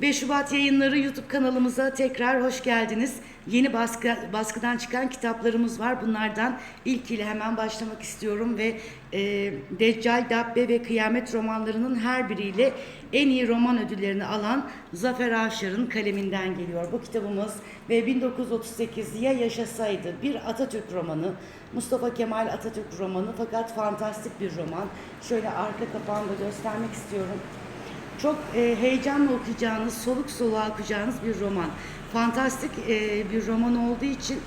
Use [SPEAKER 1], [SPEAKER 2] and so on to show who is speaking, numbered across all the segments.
[SPEAKER 1] 5 Şubat yayınları YouTube kanalımıza tekrar hoş geldiniz. Yeni baskı, baskıdan çıkan kitaplarımız var. Bunlardan ilkiyle hemen başlamak istiyorum ve e, Deccal, Dabbe ve Kıyamet romanlarının her biriyle en iyi roman ödüllerini alan Zafer Avşar'ın kaleminden geliyor. Bu kitabımız ve 1938 ya yaşasaydı bir Atatürk romanı, Mustafa Kemal Atatürk romanı fakat fantastik bir roman. Şöyle arka kapağını da göstermek istiyorum. Çok e, heyecanla okuyacağınız, soluk soluğa okuyacağınız bir roman. Fantastik e, bir roman olduğu için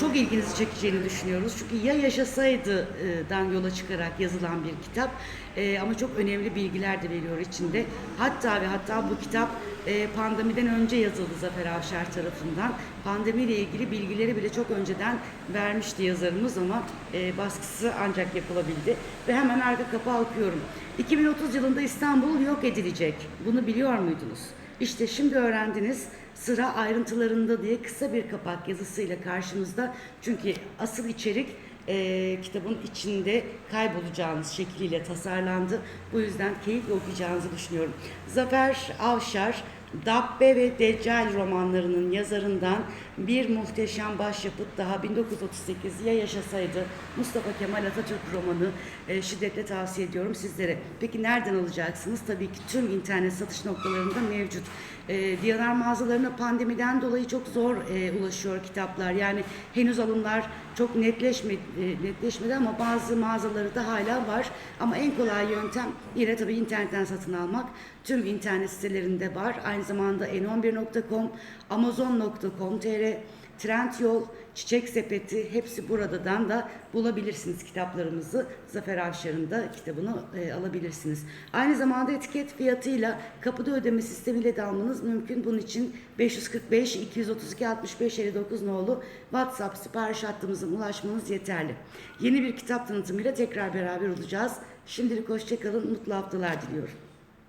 [SPEAKER 1] çok ilginizi çekeceğini düşünüyoruz. Çünkü ya yaşasaydıdan yola çıkarak yazılan bir kitap e, ama çok önemli bilgiler de veriyor içinde. Hatta ve hatta bu kitap e, pandemiden önce yazıldı Zafer Avşar tarafından. Pandemiyle ilgili bilgileri bile çok önceden vermişti yazarımız ama e, baskısı ancak yapılabildi. Ve hemen arka kapağı okuyorum. 2030 yılında İstanbul yok edilecek. Bunu biliyor muydunuz? İşte şimdi öğrendiniz. Sıra ayrıntılarında diye kısa bir kapak yazısıyla karşınızda. Çünkü asıl içerik e, kitabın içinde kaybolacağınız şekliyle tasarlandı. Bu yüzden keyifle okuyacağınızı düşünüyorum. Zafer Avşar, Dabbe ve Deccal romanlarının yazarından bir muhteşem başyapıt daha 1938 ya yaşasaydı Mustafa Kemal Atatürk romanı e, şiddetle tavsiye ediyorum sizlere. Peki nereden alacaksınız? Tabii ki tüm internet satış noktalarında mevcut. E, Diyanar mağazalarına pandemiden dolayı çok zor e, ulaşıyor kitaplar. Yani henüz alımlar çok netleşmedi, e, netleşmedi ama bazı mağazaları da hala var. Ama en kolay yöntem yine tabii internetten satın almak. Tüm internet sitelerinde var. Aynı zamanda n11.com, amazon.com.tr, Trendyol, Çiçek Sepeti hepsi buradan da bulabilirsiniz kitaplarımızı. Zafer Avşar'ın da kitabını e, alabilirsiniz. Aynı zamanda etiket fiyatıyla kapıda ödeme sistemiyle de almanız mümkün. Bunun için 545 232 65 59 nolu WhatsApp sipariş hattımıza ulaşmanız yeterli. Yeni bir kitap tanıtımıyla tekrar beraber olacağız. Şimdilik hoşçakalın, mutlu haftalar diliyorum.